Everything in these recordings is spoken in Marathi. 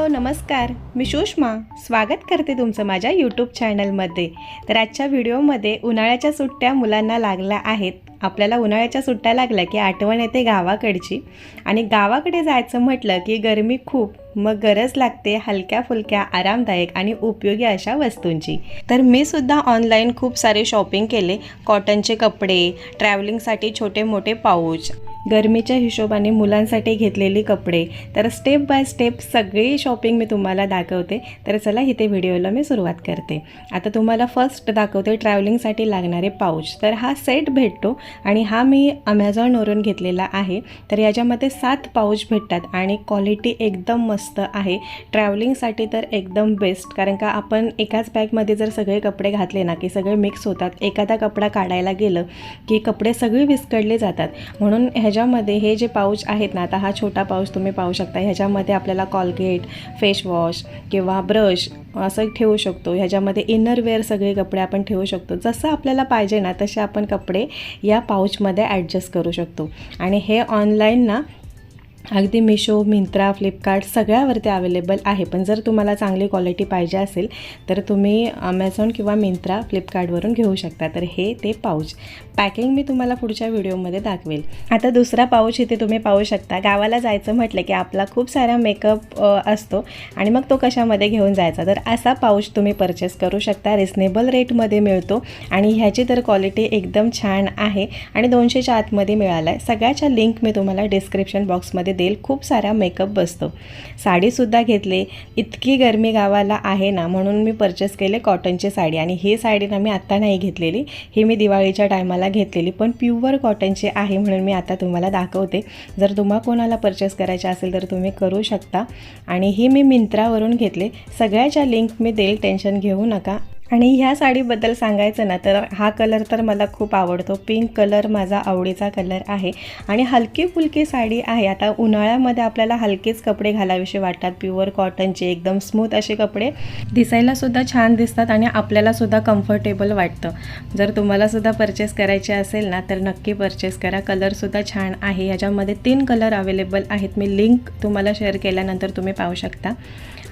हॅलो नमस्कार. मी सुषमा. स्वागत करते तुमचं माझ्या यूट्यूब चॅनलमध्ये तर आजच्या व्हिडिओमध्ये उन्हाळ्याच्या सुट्ट्या मुलांना लागल्या आहेत. आपल्याला उन्हाळ्याच्या सुट्ट्या लागल्या की आठवण येते गावाकडची. आणि गावाकडे जायचं म्हटलं की गरमी खूप मग गरज लागते हलक्या फुलक्या आरामदायक आणि उपयोगी अशा वस्तूंची. तर मी सुद्धा ऑनलाईन खूप सारे शॉपिंग केले. कॉटनचे कपडे ट्रॅव्हलिंगसाठी छोटे मोठे पाऊच गरमीच्या हिशोबाने मुलांसाठी घेतलेली कपडे. तर स्टेप बाय स्टेप सगळी शॉपिंग मी तुम्हाला दाखवते. तर चला इथे व्हिडिओला मी सुरुवात करते. आता तुम्हाला फर्स्ट दाखवते ट्रॅव्हलिंगसाठी लागणारे पाऊच तर हा सेट भेटतो आणि हा मी अमेझॉनवरून घेतलेला आहे. तर याच्यामध्ये सात पाऊच भेटतात आणि क्वालिटी एकदम मस्त आहे. ट्रॅव्हलिंगसाठी तर एकदम बेस्ट कारण का आपण एकाच बॅगमध्ये जर सगळे कपडे घातले ना की सगळे मिक्स होतात एखादा कपडा काढायला गेलं की कपडे सगळे विस्कळले जातात. म्हणून ह्याच्यामध्ये हे जे पाऊच आहेत ना आता हा छोटा पाऊच तुम्ही पाहू शकता. ह्याच्यामध्ये आपल्याला कॉलगेट फेशवॉश किंवा ब्रश असं ठेवू शकतो. ह्याच्यामध्ये इनरवेअर सगळे कपडे आपण ठेवू शकतो. जसं आपल्याला पाहिजे ना तसे आपण कपडे या पाऊचमध्ये ॲडजस्ट करू शकतो. आणि हे ऑनलाईन ना अगदी मिशो मिंत्रा फ्लिपकार्ट सगळ्यावरती अवेलेबल आहे. पण जर तुम्हाला चांगली क्वालिटी पाहिजे असेल तर तुम्ही अमेझॉन किंवा मिंत्रा फ्लिपकार्टवरून घेऊ शकता. तर हे ते पाऊच. पॅकिंग मी तुम्हाला पुढच्या व्हिडिओमध्ये दाखवेल. आता दुसरा पाऊच इथे तुम्ही पाहू शकता. गावाला जायचं म्हटलं की आपला खूप सारा मेकअप असतो आणि मग तो कशामध्ये घेऊन जायचा. तर असा पाऊच तुम्ही परचेस करू शकता. रिजनेबल रेटमध्ये मिळतो आणि ह्याची तर क्वालिटी एकदम छान आहे आणि दोनशेच्या आतमध्ये मिळाला आहे सगळ्याच्या लिंक मी तुम्हाला डिस्क्रिप्शन बॉक्समध्ये देईल खूप सारा मेकअप बसतो. साडीसुद्धा घेतले इतकी गरमी गावाला आहे ना म्हणून मी परचेस केले कॉटनची साडी. आणि ही साडी ना मी आत्ता नाही घेतलेली ही मी दिवाळीच्या टायमाला घेतलेली पण प्युअर कॉटनची आहे म्हणून मी आता तुम्हाला दाखवते. जर तुम्हाला कोणाला परचेस करायचे असेल तर तुम्ही करू शकता. आणि ही मी मिंत्रावरून घेतले. सगळ्याच्या लिंक मी देईल टेन्शन घेऊ नका. आणि ह्या साडीबद्दल सांगायचं ना तर हा कलर तर मला खूप आवडतो. पिंक कलर माझा आवडीचा कलर आहे. आणि हलकी फुलकी साडी आहे. आता उन्हाळ्यामध्ये आपल्याला हलकेच कपडे घालावेसे वाटतात. प्युअर कॉटनचे एकदम स्मूथ असे कपडे दिसायलासुद्धा छान दिसतात आणि आपल्यालासुद्धा कम्फर्टेबल वाटतं. जर तुम्हालासुद्धा परचेस करायचे असेल ना तर नक्की परचेस करा. कलरसुद्धा छान आहे. ह्याच्यामध्ये तीन कलर अवेलेबल आहेत. मी लिंक तुम्हाला शेअर केल्यानंतर तुम्ही पाहू शकता.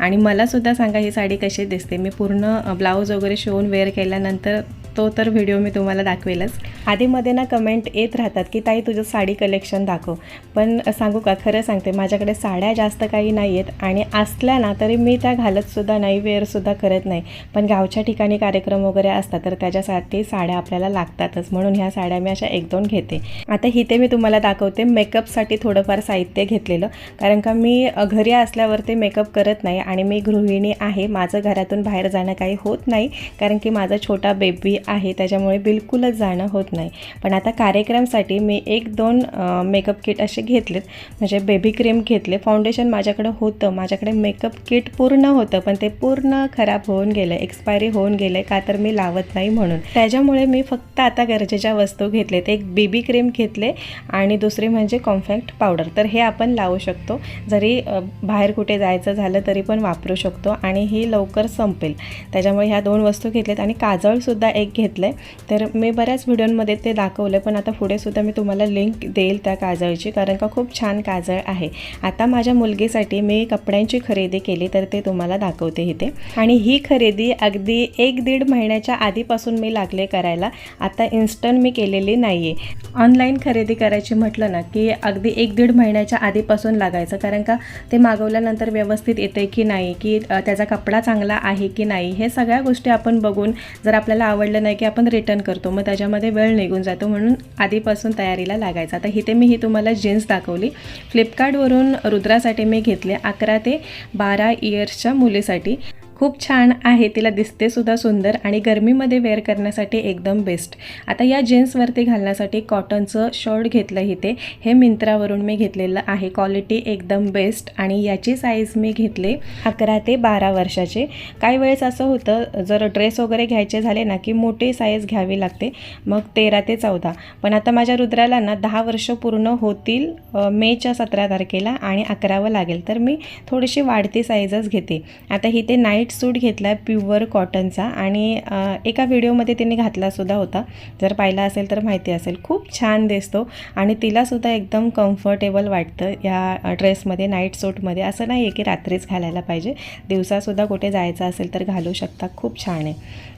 आणि मलासुद्धा सांगा ही साडी कशी दिसते? मी पूर्ण ब्लाऊज वगैरे शिवून वेअर केल्यानंतर तो तर व्हिडिओ मी तुम्हाला दाखवेलच. आधीमध्ये ना कमेंट येत राहतात की ताई तुझं साडी कलेक्शन दाखव. पण सांगू का खरं सांगते माझ्याकडे साड्या जास्त काही नाही आहेत आणि असल्या ना तरी मी त्या घालतसुद्धा नाही वेअरसुद्धा करत नाही. पण गावच्या ठिकाणी कार्यक्रम वगैरे असतात तर त्याच्यासाठी साड्या आपल्याला लागतातच. म्हणून ह्या साड्या मी अशा एक दोन घेते. आता इथे मी तुम्हाला दाखवते. मेकअपसाठी थोडंफार साहित्य घेतलेलं. कारण का मी घरी असल्यावरती मेकअप करत नाही आणि मी गृहिणी आहे. माझं घरातून बाहेर जाणं काही होत नाही. कारण की माझा छोटा बेबी आहे त्याच्यामुळे बिलकुलच जाणं होत नाही. पण आता कार्यक्रमसाठी मी एक दोन मेकअप किट असे घेतलेत. म्हणजे बेबी क्रीम घेतले. फाउंडेशन माझ्याकडं होतं. माझ्याकडे मेकअप किट पूर्ण होतं पण ते पूर्ण खराब होऊन गेलं एक्सपायरी होऊन गेलं का तर मी लावत नाही म्हणून. त्याच्यामुळे मी फक्त आता गरजेच्या वस्तू घेतलेत. एक बेबी क्रीम घेतले आणि दुसरी म्हणजे कॉम्फॅक्ट पावडर तर हे आपण लावू शकतो. जरी बाहेर कुठे जायचं झालं तरी पण वापरू शकतो आणि ही लवकर संपेल. त्याच्यामुळे ह्या दोन वस्तू घेतल्यात आणि काजळसुद्धा एक घेतलं आहे तर मी बऱ्याच व्हिडिओमध्ये ते दाखवलं पण आता पुढेसुद्धा मी तुम्हाला लिंक देईल त्या काजळची कारण का खूप छान काजळ आहे. आता माझ्या मुलगीसाठी मी कपड्यांची खरेदी केली तर ते तुम्हाला दाखवते इथे. आणि ही खरेदी अगदी एक दीड महिन्याच्या आधीपासून मी लागले करायला. आता इन्स्टंट मी केलेली नाही आहे ऑनलाईन खरेदी करायची म्हटलं ना की अगदी एक दीड महिन्याच्या आधीपासून लागायचं कारण का ते मागवल्यानंतर व्यवस्थित येते की नाही की त्याचा कपडा चांगला आहे की नाही हे सगळ्या गोष्टी आपण बघून जर आपल्याला आवडलं नाही की आपण रिटर्न करतो. मग त्याच्यामध्ये वेळ निघून जातो म्हणून आधीपासून तयारीला लागायचं. आता इथे मी ही तुम्हाला जीन्स दाखवली. फ्लिपकार्टवरून रुद्रासाठी मी घेतले अकरा ते बारा इयर्सच्या मुलीसाठी. खूप छान आहे तिला दिसते सुद्धा सुंदर आणि गरमीमध्ये वेअर करण्यासाठी एकदम बेस्ट. आता या जीन्सवरती घालण्यासाठी कॉटनचं शर्ट घेतलं इथे. हे मिंत्रावरून मी घेतलेलं आहे. क्वालिटी एकदम बेस्ट आणि याची साईज मी घेतले अकरा ते बारा वर्षाचे. काही वेळेस असं होतं जर ड्रेस वगैरे घ्यायचे झाले ना की मोठी साईज घ्यावी लागते मग तेरा ते चौदा. पण आता माझ्या रुद्राला ना दहा वर्ष पूर्ण होतील मेच्या सतरा तारखेला आणि अकरावं लागेल. तर मी थोडीशी वाढती साईजच घेते. आता ही ते नाईट व्हाईट सूट घेतला आहे प्युअर कॉटनचा आणि एका व्हिडिओमध्ये तिने घातलासुद्धा होता. जर पाहिला असेल तर माहिती असेल. खूप छान दिसतो. आणि तिलासुद्धा एकदम कम्फर्टेबल वाटतं या ड्रेसमध्ये नाईट सूटमध्ये असं नाही आहे की रात्रीच घालायला पाहिजे. दिवसासुद्धा कुठे जायचं असेल तर घालू शकता. खूप छान आहे.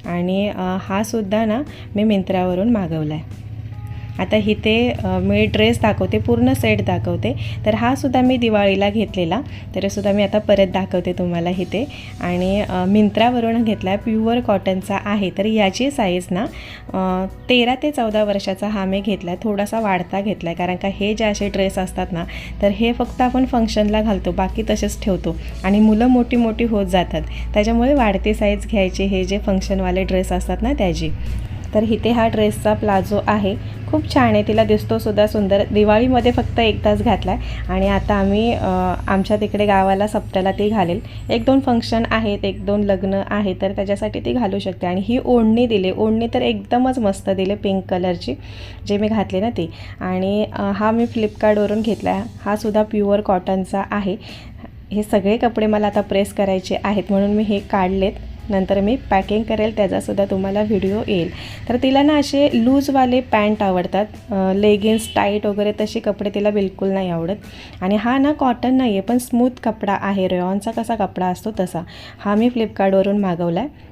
आणि हा सुद्धा ना मी मिंत्रावरून मागवला आहे आता इथे मी ड्रेस दाखवते पूर्ण सेट दाखवते. तर हा सुद्धा मी दिवाळीला घेतलेला. तरीसुद्धा मी आता परत दाखवते तुम्हाला इथे. आणि मिंत्रावरून घेतला आहे प्युअर कॉटनचा आहे. तर याची साईज ना तेरा ते चौदा वर्षाचा हा मी घेतला आहे थोडासा वाढता घेतला आहे कारण का हे जे असे ड्रेस असतात ना तर हे फक्त आपण फंक्शनला घालतो. बाकी तसेच ठेवतो. आणि मुलं मोठी मोठी होत जातात. त्याच्यामुळे वाढती साईज घ्यायची हे जे फंक्शनवाले ड्रेस असतात ना त्याची. तर इथे हा ड्रेसचा प्लाझो आहे. खूप छान आहे तिला दिसतो सुद्धा सुंदर. दिवाळीमध्ये फक्त एकदाच घातला आहे आणि आता आम्ही आमच्या तिकडे गावाला सप्त्याला ती घालेल. एक दोन फंक्शन आहेत एक दोन लग्न आहे तर त्याच्यासाठी ती घालू शकते. आणि ही ओढणी दिली ओढणी तर एकदमच मस्त दिली पिंक कलरची जे मी घातले ना ती. आणि हा मी फ्लिपकार्टवरून घेतला हा सुद्धा प्युअर कॉटनचा आहे. हे सगळे कपडे मला आता प्रेस करायचे आहेत म्हणून मी हे काढलेत. नंतर मी पॅकिंग करेल त्याचासुद्धा तुम्हाला व्हिडिओ येईल. तर तिला ना असे लूजवाले पॅन्ट आवडतात. लेगिन्स टाईट वगैरे तसे कपडे तिला बिलकुल नाही आवडत. आणि हा ना कॉटन नाही आहे पण स्मूथ कपडा आहे. रेयॉनचा कसा कपडा असतो तसा. हा मी फ्लिपकार्टवरून मागवला आहे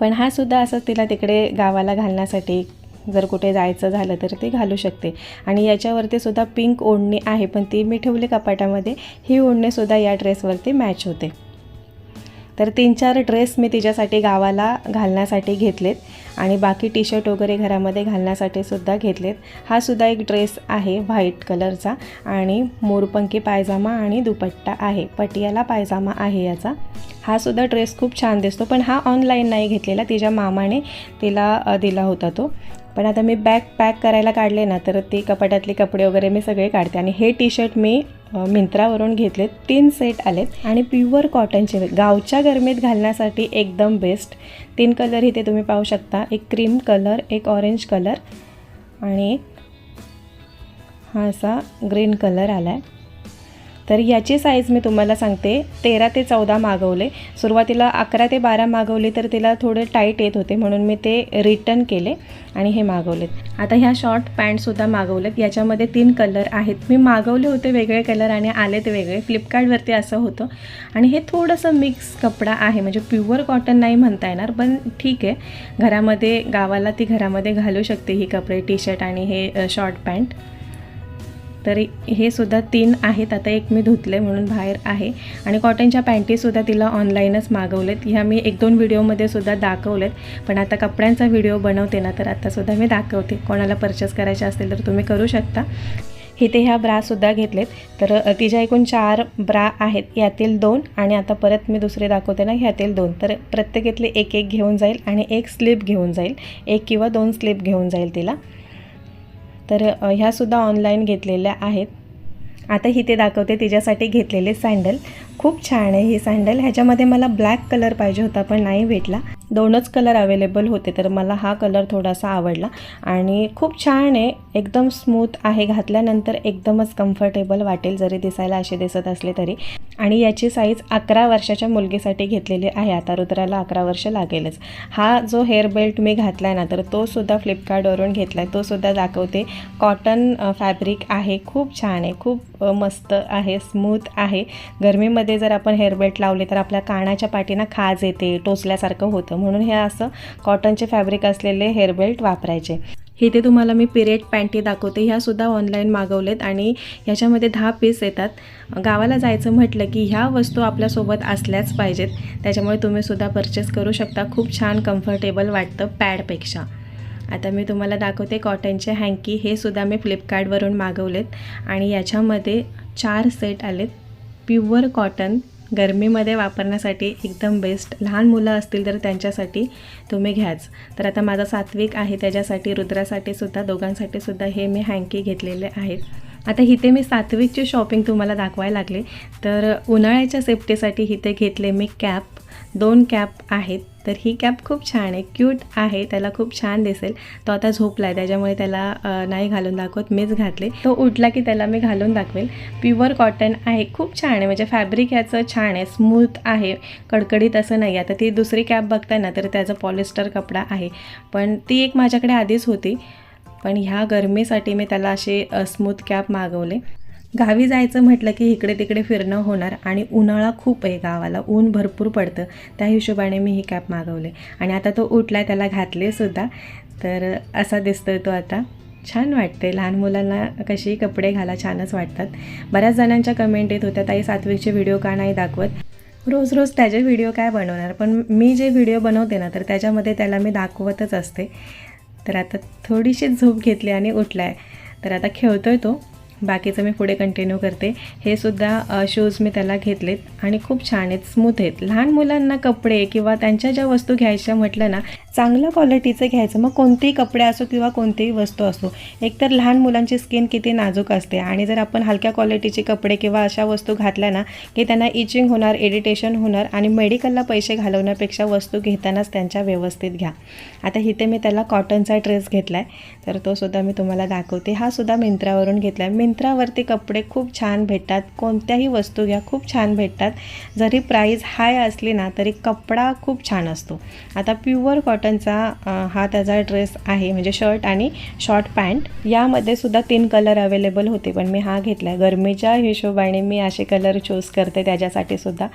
पण हा सुद्धा असं तिला तिकडे गावाला घालण्यासाठी जर कुठे जायचं झालं तर ते घालू शकते. आणि याच्यावरती सुद्धा पिंक ओढणी आहे पण ती मी ठेवली कपाटामध्ये. ही ओढणीसुद्धा या ड्रेसवरती मॅच होते. तर तीन चार ड्रेस मी तिच्यासाठी गावाला घालण्यासाठी घेतलेत आणि बाकी टी शर्ट वगैरे घरामध्ये घालण्यासाठी सुद्धा घेतलेत. हा सुद्धा एक ड्रेस आहे व्हाईट कलरचा आणि मोरपंखी पायजामा आणि दुपट्टा आहे. पटियाला पायजामा आहे याचा. हा सुद्धा ड्रेस खूप छान दिसतो पण हा ऑनलाईन नाही घेतलेला. तिच्या मामाने तिला दिला होता तो. पण आता मी बॅग पॅक करायला काढले ना तर ती कपाटातले कपडे वगैरे मी सगळे काढते. आणि हे टी शर्ट मी मिंत्रावरून घेतले. तीन सेट आलेत. आणि प्युअर कॉटनचे गावच्या गरमीत घालण्यासाठी एकदम बेस्ट तीन कलर इथे तुम्ही पाहू शकता. एक क्रीम कलर एक ऑरेंज कलर आणि हा असा ग्रीन कलर आला आहे तर याची साईज मी तुम्हाला सांगते. तेरा ते चौदा मागवले. सुरुवातीला अकरा ते बारा मागवले तर तिला थोडे टाईट येत होते म्हणून मी ते रिटर्न केले आणि हे मागवलेत आता ह्या शॉर्ट पॅन्टसुद्धा मागवलेत. याच्यामध्ये तीन कलर आहेत. मी मागवले होते वेगळे कलर आणि आलेत वेगळे. फ्लिपकार्टवरती असं होतं. आणि हे थोडंसं मिक्स कपडा आहे. म्हणजे प्युअर कॉटन नाही म्हणता येणार पण ठीक आहे. घरामध्ये गावाला ती घरामध्ये घालू शकते ही कपडे टी शर्ट आणि हे शॉर्ट पॅन्ट तरी हे सुद्धा तीन आहेत. आता एक मी धुतले म्हणून बाहेर आहे. आणि कॉटनच्या पॅन्टीसुद्धा तिला ऑनलाईनच मागवलेत. ह्या मी एक दोन व्हिडिओमध्ये सुद्धा दाखवलेत. पण आता कपड्यांचा व्हिडिओ बनवते ना तर आतासुद्धा मी दाखवते. कोणाला परचेस करायचे असतील तर तुम्ही करू शकता. इथे ह्या ब्रासुद्धा घेतलेत. तर तिच्या एकूण चार ब्रा आहेत. यातील दोन आणि आता परत मी दुसरे दाखवते ना ह्यातील दोन. तर प्रत्येकातले एक एक घेऊन जाईल आणि एक स्लिप घेऊन जाईल. एक किंवा दोन स्लिप घेऊन जाईल तिला. तर ह्यासुद्धा ऑनलाईन घेतलेल्या आहेत. आता ही ते दाखवते तिच्यासाठी घेतलेले सँडल खूप छान आहे ही सँडल ह्याच्यामध्ये मला ब्लॅक कलर पाहिजे होता पण नाही भेटला. दोनच कलर अवेलेबल होते तर मला हा कलर थोडासा आवडला. आणि खूप छान आहे एकदम स्मूथ आहे घातल्यानंतर एकदमच कम्फर्टेबल वाटेल जरी दिसायला असे दिसत असले तरी. आणि याची साईज अकरा वर्षाच्या मुलगीसाठी घेतलेली आहे आता रुद्राला अकरा वर्ष लागेलच. हा जो हेअर बेल्ट मी घातला आहे ना तर तोसुद्धा फ्लिपकार्टवरून घेतला आहे तो सुद्धा दाखवते. कॉटन फॅब्रिक आहे खूप छान आहे खूप मस्त आहे स्मूथ आहे. गरमीमध्ये जर आपण हेअर बेल्ट लावले तर आपल्या कानाच्या पाठीना खाज येते टोचल्यासारखं होतं. म्हणून हे असं कॉटनचे फॅब्रिक असलेले हेअर बेल्ट वापरायचे. इथे तुम्हाला मी पिरेट पॅन्टी दाखवते. ह्यासुद्धा ऑनलाईन मागवलेत आणि ह्याच्यामध्ये दहा पीस येतात. गावाला जायचं म्हटलं की ह्या वस्तू आपल्यासोबत असल्याच पाहिजेत. त्याच्यामुळे तुम्ही सुद्धा परचेस करू शकता. खूप छान कम्फर्टेबल वाटतं पॅडपेक्षा आता मी तुम्हाला दाखवते कॉटनचे हँकी हे सुद्धा मी फ्लिपकार्टवरून मागवलेत. आणि याच्यामध्ये चार सेट आलेत. प्युअर कॉटन गरमीमध्ये वापरण्यासाठी एकदम बेस्ट लहान मुलं असतील तर त्यांच्यासाठी तुम्ही घ्याच. तर आता माझा सात्विक आहे त्याच्यासाठी रुद्रासाठी सुद्धा दोघांसाठी सुद्धा हे मी हँकी घेतलेले आहेत. आता इथे मी सात्विकची शॉपिंग तुम्हाला दाखवायला लागले. तर उन्हाळ्याच्या सेफ्टीसाठी इथे घेतले मी कॅप दोन कॅप आहेत. तर ही कॅप खूप छान आहे क्यूट आहे त्याला खूप छान दिसेल. तो आता झोपला आहे त्याच्यामुळे त्याला नाही घालून दाखवत मीच घातले. तो उठला की त्याला मी घालून दाखवेल. प्युअर कॉटन आहे खूप छान आहे म्हणजे फॅब्रिक ह्याचं छान आहे स्मूथ आहे कडकडीत असं नाही आता ती दुसरी कॅप बघताय ना तर त्याचा पॉलिस्टर कपडा आहे पण ती एक माझ्याकडे आधीच होती. पण ह्या गरमीसाठी मी त्याला असे स्मूथ कॅप मागवले. गावी जायचं म्हटलं की इकडे तिकडे फिरणं होणार आणि उन्हाळा खूप आहे गावाला. ऊन भरपूर पडतं. त्या हिशोबाने मी ही कॅप मागवले. आणि आता तो उठला त्याला घातले सुद्धा. तर असा दिसतोय तो आता. छान वाटते लहान मुलांना कशी कपडे घाला छानच वाटतात. बऱ्याच जणांच्या कमेंट येत होत्या ताई सात्विकचे व्हिडिओ का नाही दाखवत? रोज रोज त्याचे व्हिडिओ काय बनवणार? पण मी जे व्हिडिओ बनवते ना तर त्याच्यामध्ये त्याला मी दाखवतच असते. तर आता थोडीशी झोप घेतली आणि उठला आहे तर आता खेळतोय तो. बाकीचं मी पुढे कंटिन्यू करते. हे सुद्धा शूज मी त्याला घेतलेत आणि खूप छान आहेत स्मूथ आहेत. लहान मुलांना कपडे किंवा त्यांच्या ज्या वस्तू घ्यायच्या म्हटलं ना चांगल्या क्वालिटीचं घ्यायचं. मग कोणतेही कपडे असो किंवा कोणतीही वस्तू असो एकतर लहान मुलांची स्किन किती नाजूक असते आणि जर आपण हलक्या क्वालिटीचे कपडे किंवा अशा वस्तू घातल्या ना की त्यांना इचिंग होणार इरिटेशन होणार आणि मेडिकलला पैसे घालवण्यापेक्षा वस्तू घेतानाच त्यांच्या व्यवस्थित घ्या. आता इथे मी त्याला कॉटनचा ड्रेस घेतला आहे तर तो सुद्धा मी तुम्हाला दाखवते. हा सुद्धा मिंत्रावरून घेतला आहे मिंत्रावरती कपडे खूप छान भेटतात. कोणत्याही वस्तू घ्या खूप छान भेटतात. जरी प्राईस हाय असली ना तरी कपडा खूप छान असतो. आता प्युअर कॉटनचा हा त्याचा ड्रेस आहे म्हणजे शर्ट आणि शॉर्ट पॅन्ट यामध्ये सुद्धा तीन कलर अवेलेबल होते पण मी हा घेतला आहे गरमीच्या हिशोबाने मी असे कलर चूज करते त्याच्यासाठी सुद्धा.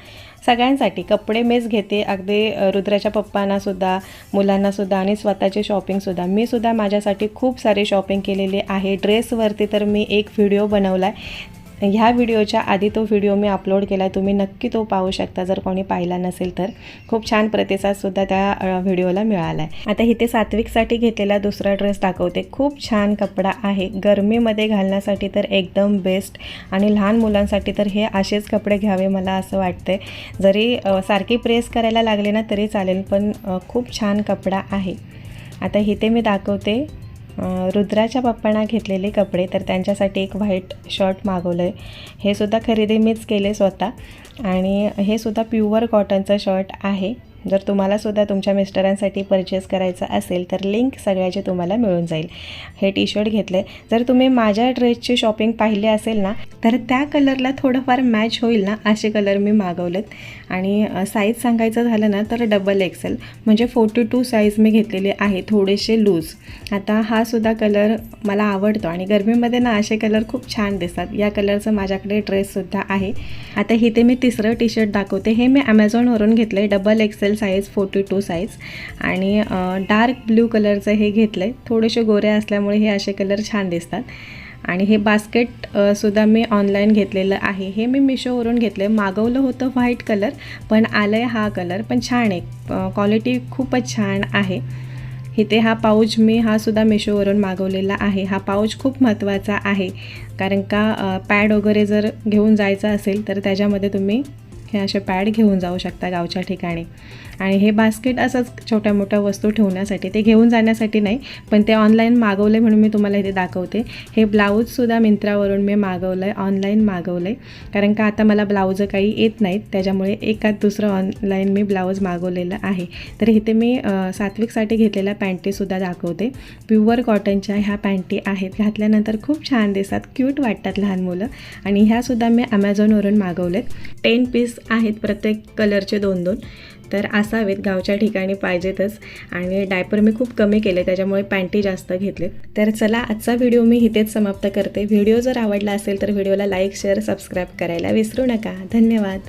सगळ्यांसाठी. कपडे मीच घेते. अगदी रुद्राच्या पप्पांना सुद्धा मुलांना सुद्धा आणि स्वतःचे शॉपिंगसुद्धा मी सुद्धा माझ्यासाठी खूप सारे शॉपिंग केलेली आहे. ड्रेसवरती तर मी एक व्हिडिओ बनवला आहे ह्या व्हिडिओच्या आधी तो व्हिडिओ मी अपलोड केला आहे तुम्ही नक्की तो पाहू शकता जर कोणी पाहिला नसेल तर. खूप छान प्रतिसादसुद्धा त्या व्हिडिओला मिळाला आहे आता इथे सात्विकसाठी घेतलेला दुसरा ड्रेस दाखवते. खूप छान कपडा आहे. गरमीमध्ये घालण्यासाठी तर एकदम बेस्ट आणि लहान मुलांसाठी तर हे असेच कपडे घ्यावे मला असं वाटते जरी सारखी प्रेस करायला लागले ना तरी चालेल पण खूप छान कपडा आहे. आता इथे मी दाखवते रुद्राच्या पप्पांना घेतलेले कपडे तर त्यांच्यासाठी एक व्हाईट शर्ट मागवलं आहे हे सुद्धा खरेदी मीच केले स्वतः. आणि हे सुद्धा प्युअर कॉटनचं शर्ट आहे. जर तुम्हालासुद्धा तुमच्या मिस्टरांसाठी परचेस करायचं असेल तर लिंक सगळ्याचे तुम्हाला मिळून जाईल. हे टी शर्ट घेतले जर तुम्ही माझ्या ड्रेसची शॉपिंग पाहिली असेल ना तर त्या कलरला थोडंफार मॅच होईल ना असे कलर मी मागवलेत. आणि साईज सांगायचं झालं ना तर डबल एक्सेल म्हणजे फोर्टी टू साईज मी घेतलेली आहे थोडेसे लूज आता हा सुद्धा कलर मला आवडतो आणि गरमीमध्ये ना असे कलर खूप छान दिसतात. या कलरचं माझ्याकडे ड्रेससुद्धा आहे. आता इथे मी तिसरं टी शर्ट दाखवते. हे मी ॲमेझॉनवरून घेतलं आहे double XL size forty two size. आणि डार्क ब्ल्यू कलरचं हे घेतलं आहे थोडेसे गोरे असल्यामुळे हे असे कलर छान दिसतात. आणि हे बास्केट सुद्धा मी ऑनलाईन घेतलेलं आहे. हे मी मिशोवरून घेतलं आहे मागवलं होतं व्हाईट कलर पण आलं आहे हा कलर पण छान आहे. क्वालिटी खूपच छान आहे. इथे हा पाऊच मी हा सुद्धा मिशोवरून मागवलेला आहे. हा पाऊच खूप महत्त्वाचा आहे. कारण का पॅड वगैरे जर घेऊन जायचं असेल तर त्याच्यामध्ये तुम्ही हे असे पॅड घेऊन जाऊ शकता गावच्या ठिकाणी. आणि हे बास्केट असंच छोट्या मोठ्या वस्तू ठेवण्यासाठी ते घेऊन जाण्यासाठी नाही पण ते ऑनलाईन मागवले म्हणून मी तुम्हाला इथे दाखवते. हे ब्लाऊजसुद्धा मिंत्रावरून मी मागवलं आहे ऑनलाईन मागवलं आहे कारण का आता मला ब्लाऊज काही येत नाहीत त्याच्यामुळे एकात दुसरं ऑनलाईन मी ब्लाऊज मागवलेलं आहे. तर इथे मी सात्विकसाठी घेतलेल्या पॅन्टीसुद्धा दाखवते. प्युअर कॉटनच्या ह्या पॅन्टी आहेत. घातल्यानंतर खूप छान दिसतात क्यूट वाटतात लहान मुलं. आणि ह्यासुद्धा मी ॲमेझॉनवरून मागवलेत. टेन पीस आहेत प्रत्येक कलरचे दोन दोन तर असावेत गावच्या ठिकाणी पाहिजेतच. आणि डायपर मी खूप कमी केले त्याच्यामुळे पॅन्टी जास्त घेतले तर चला आजचा व्हिडिओ मी इथेच समाप्त करते. व्हिडिओ जर आवडला असेल तर व्हिडिओला लाईक शेअर सबस्क्राईब करायला विसरू नका. धन्यवाद.